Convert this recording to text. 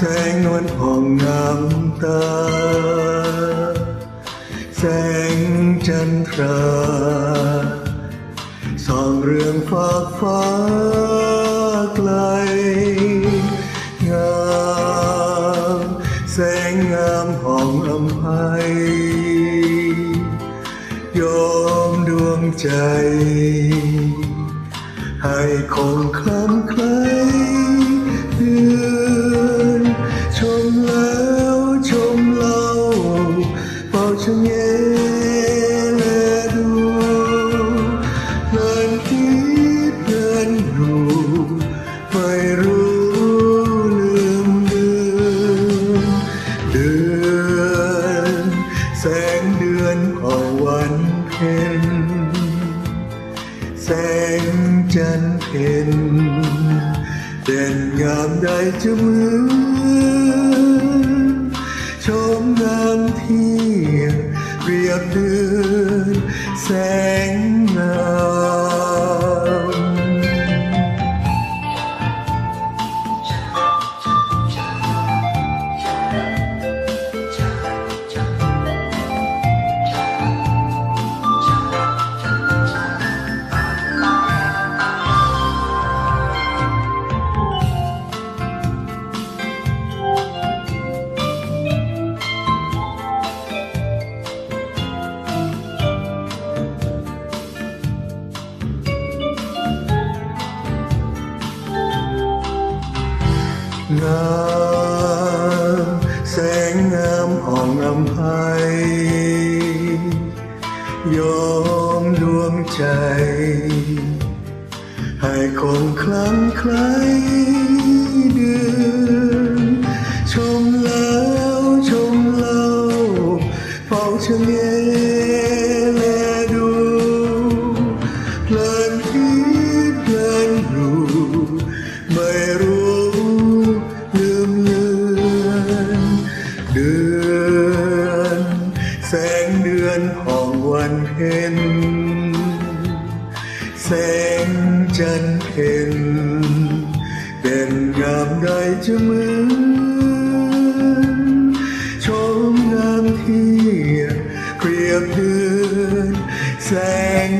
แสงนวลผ่องงามตา แสงจันทราส่องเรื่องฟากฟ้าไกลงามแสงงามห่องอำไพยอมดวงใจ ให้คงคล้ำคลเงจันทร์เพ็ญเด่นงามได้จะเหมือนชมงามที่ยงเรียบเดือนแสงงา งามแสงงามผ่องอำไพยอมดวงใจ ให้คงคลั่งใคล้เดือนชมแล้วชมเล่าเฝ้าชะเงแลดูเพลินคิดเพลินดูไม่รู้ แสงจันทร์เพ็ญเด่นงามใดจะเหมือนชมงามเทียบเปรียบเดือนแสง